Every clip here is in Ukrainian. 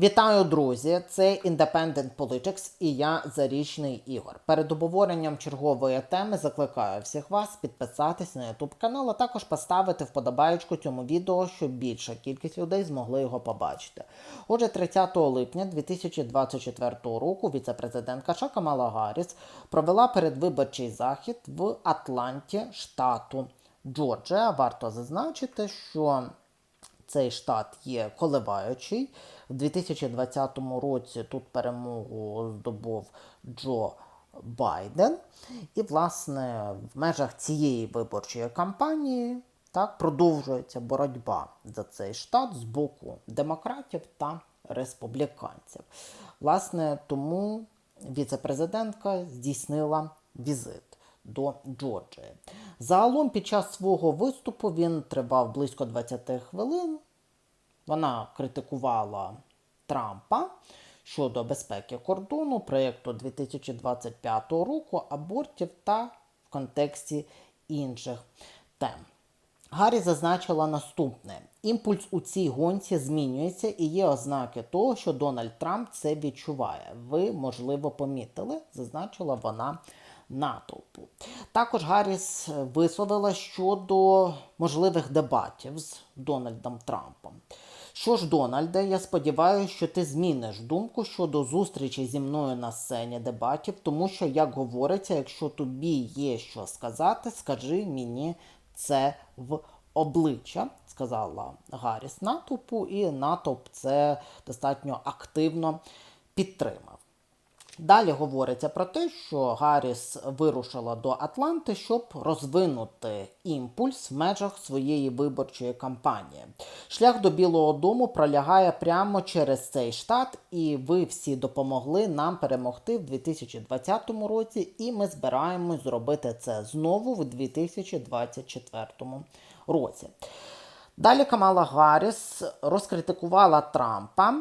Вітаю, друзі! Це Independent Politics і я Зарічний Ігор. Перед обговоренням чергової теми закликаю всіх вас підписатись на YouTube канал, а також поставити вподобаєчку цьому відео, щоб більша кількість людей змогли його побачити. Отже, 30 липня 2024 року віце-президентка США Гарріс провела передвиборчий захід в Атланті, штату Джорджія. Варто зазначити, що цей штат є коливаючий. В 2020 році тут перемогу здобув Джо Байден. І, власне, в межах цієї виборчої кампанії так продовжується боротьба за цей штат з боку демократів та республіканців. Власне, тому віце-президентка здійснила візит до Джорджії. Загалом під час свого виступу він тривав близько 20 хвилин. Вона критикувала Трампа щодо безпеки кордону, проєкту 2025 року, абортів та в контексті інших тем. Гаррі зазначила наступне: імпульс у цій гонці змінюється і є ознаки того, що Дональд Трамп це відчуває. Ви, можливо, помітили, зазначила вона натовпу. Також Гарріс висловила щодо можливих дебатів з Дональдом Трампом. Що ж, Дональде, я сподіваюся, що ти зміниш думку щодо зустрічі зі мною на сцені дебатів, тому що, як говориться, якщо тобі є що сказати, скажи мені це в обличчя, сказала Гарріс натовпу, і натовп це достатньо активно підтримав. Далі говориться про те, що Гарріс вирушила до Атланти, щоб розвинути імпульс в межах своєї виборчої кампанії. Шлях до Білого Дому пролягає прямо через цей штат, і ви всі допомогли нам перемогти в 2020 році, і ми збираємось зробити це знову в 2024 році. Далі Камала Гарріс розкритикувала Трампа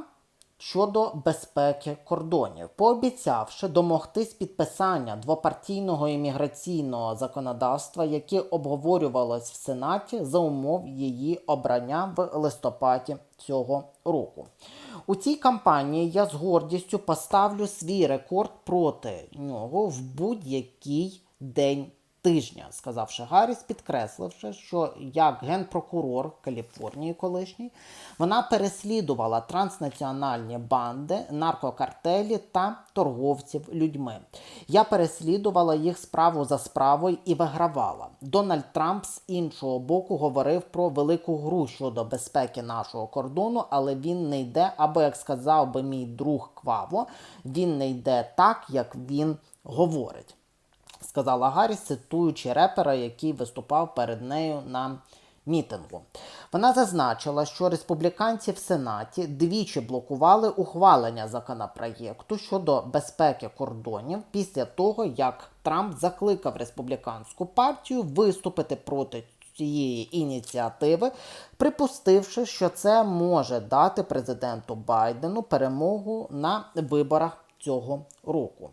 щодо безпеки кордонів, пообіцявши домогтись підписання двопартійного імміграційного законодавства, яке обговорювалось в Сенаті за умов її обрання в листопаді цього року. У цій кампанії я з гордістю поставлю свій рекорд проти нього в будь-який день тижня, сказавши Гарріс, підкресливши, що як генпрокурор Каліфорнії колишній, вона переслідувала транснаціональні банди, наркокартелі та торговців людьми. Я переслідувала їх справу за справою і вигравала. Дональд Трамп з іншого боку говорив про велику гру щодо безпеки нашого кордону, але він не йде, або як сказав би мій друг Кваво, він не йде так, як він говорить сказала Гарріс, цитуючи репера, який виступав перед нею на мітингу. Вона зазначила, що республіканці в Сенаті двічі блокували ухвалення законопроєкту щодо безпеки кордонів після того, як Трамп закликав республіканську партію виступити проти цієї ініціативи, припустивши, що це може дати президенту Байдену перемогу на виборах цього року.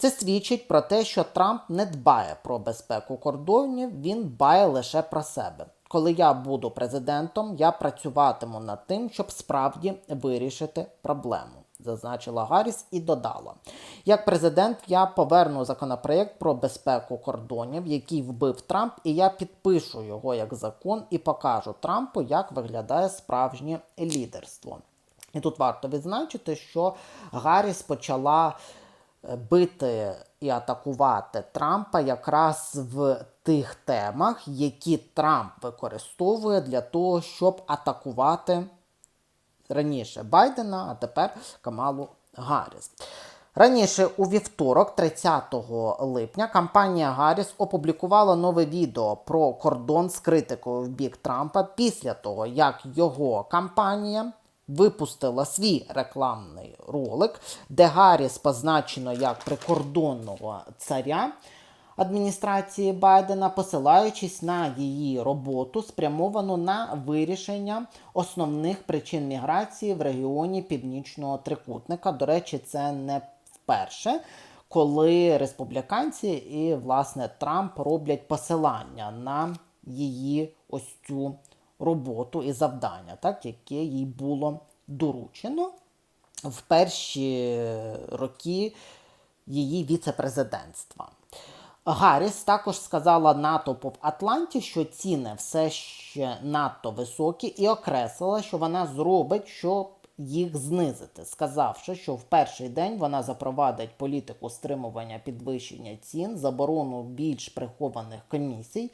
Це свідчить про те, що Трамп не дбає про безпеку кордонів, він дбає лише про себе. Коли я буду президентом, я працюватиму над тим, щоб справді вирішити проблему. Зазначила Гарріс і додала: як президент, я поверну законопроєкт про безпеку кордонів, який вбив Трамп, і я підпишу його як закон і покажу Трампу, як виглядає справжнє лідерство. І тут варто відзначити, що Гарріс почала бити і атакувати Трампа якраз в тих темах, які Трамп використовує для того, щоб атакувати раніше Байдена, а тепер Камалу Гарріс. Раніше у вівторок, 30 липня, компанія Гарріс опублікувала нове відео про кордон з критикою в бік Трампа після того, як його кампанія випустила свій рекламний ролик, де Гарріс позначено як прикордонного царя адміністрації Байдена, посилаючись на її роботу, спрямовану на вирішення основних причин міграції в регіоні Північного Трикутника. До речі, це не вперше. Коли республіканці і власне Трамп роблять посилання на її ось цю роботу і завдання, так, яке їй було доручено. в перші роки її віце-президентства. Гарріс також сказала натовпу в Атланті, що ціни все ще надто високі, і окреслила, що вона зробить, щоб їх знизити, сказавши, що в перший день вона запровадить політику стримування підвищення цін, заборону більш прихованих комісій,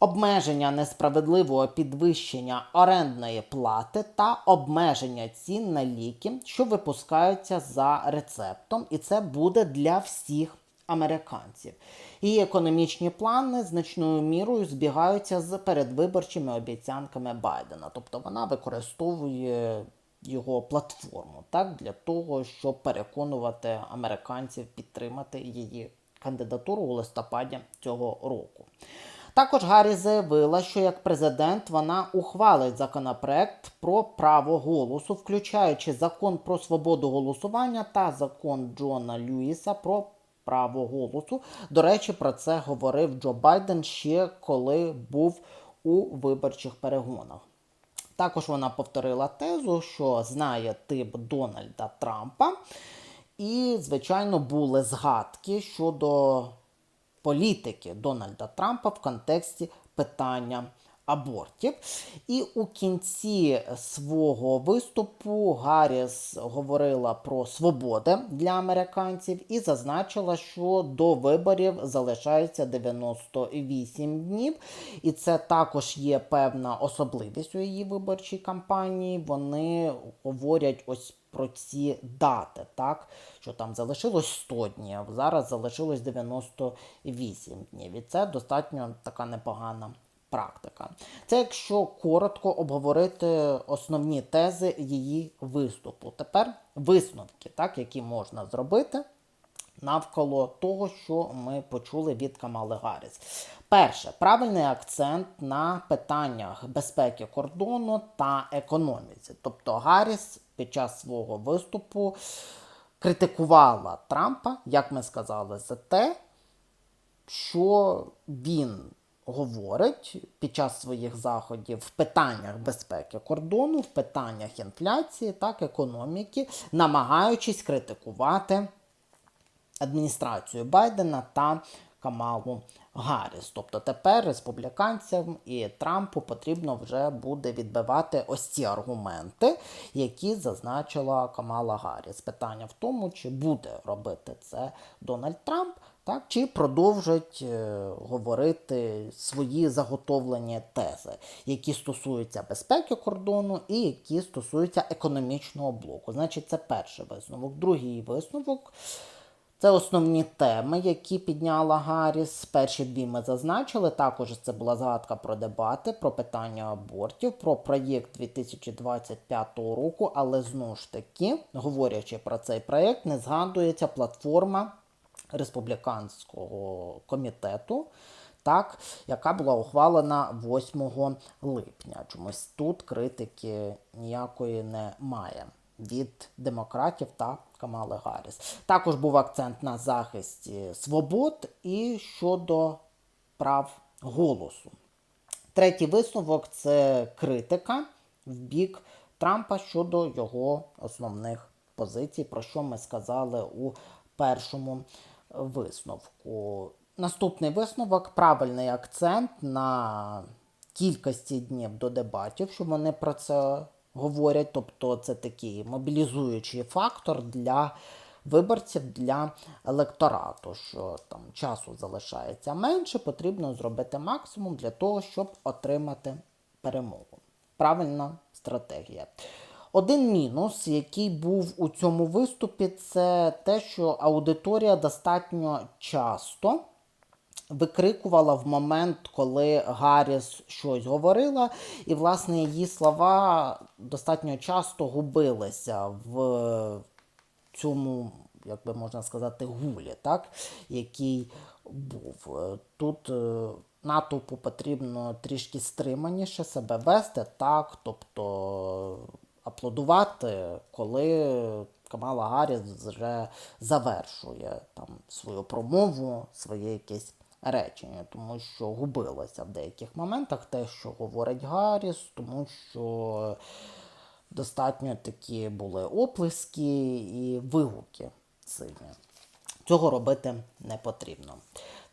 обмеження несправедливого підвищення орендної плати та обмеження цін на ліки, що випускаються за рецептом, і це буде для всіх американців. Її економічні плани значною мірою збігаються з передвиборчими обіцянками Байдена. Тобто вона використовує його платформу так, для того, щоб переконувати американців підтримати її кандидатуру у листопаді цього року. Також Гаррі заявила, що як президент вона ухвалить законопроект про право голосу, включаючи закон про свободу голосування та закон Джона Льюіса про право голосу. До речі, про це говорив Джо Байден ще коли був у виборчих перегонах. Також вона повторила тезу, що знає тип Дональда Трампа, і, звичайно, були згадки щодо політики Дональда Трампа в контексті питання абортів. І у кінці свого виступу Гарріс говорила про свободи для американців і зазначила, що до виборів залишається 98 днів. І це також є певна особливість у її виборчій кампанії. Вони говорять ось. Про ці дати, так що там залишилось 100 днів, зараз залишилось 98 днів. І це достатньо така непогана практика. Це якщо коротко обговорити основні тези її виступу. Тепер висновки, так, які можна зробити навколо того, що ми почули від Камали Гарріс. Перше, правильний акцент на питаннях безпеки кордону та економіці. Тобто Гарріс під час свого виступу критикувала Трампа, як ми сказали, за те, що він говорить під час своїх заходів в питаннях безпеки кордону, в питаннях інфляції, так, економіки, намагаючись критикувати адміністрацію Байдена та Камалу Гарріс. Тобто тепер республіканцям і Трампу потрібно вже буде відбивати ось ці аргументи, які зазначила Камала Гарріс. Питання в тому, чи буде робити це Дональд Трамп. Так, чи продовжать е, говорити свої заготовлені тези, які стосуються безпеки кордону і які стосуються економічного блоку. Значить, це перший висновок. Другий висновок це основні теми, які підняла Гарріс. Перші дві ми зазначили. Також це була згадка про дебати, про питання абортів, про проєкт 2025 року, але знову ж таки, говорячи про цей проєкт, не згадується платформа республіканського комітету, так, яка була ухвалена 8 липня. Чомусь тут критики ніякої немає від демократів та Камали Гарріс. Також був акцент на захисті свобод і щодо прав голосу. Третій висновок це критика в бік Трампа щодо його основних позицій, про що ми сказали у першому висновку. Наступний висновок правильний акцент на кількості днів до дебатів, що вони про це говорять. Тобто це такий мобілізуючий фактор для виборців, для електорату, що там часу залишається менше, потрібно зробити максимум для того, щоб отримати перемогу. Правильна стратегія. Один мінус, який був у цьому виступі, це те, що аудиторія достатньо часто викрикувала в момент, коли Гарріс щось говорила, і, власне, її слова достатньо часто губилися в цьому, як би можна сказати, гулі, так, який був. Тут е, натовпу потрібно трішки стриманіше себе вести, так, тобто аплодувати, коли Камала Гарріс вже завершує там свою промову, своє якесь речення, тому що губилося в деяких моментах те, що говорить Гарріс, тому що достатньо такі були оплески і вигуки сильні. Цього робити не потрібно.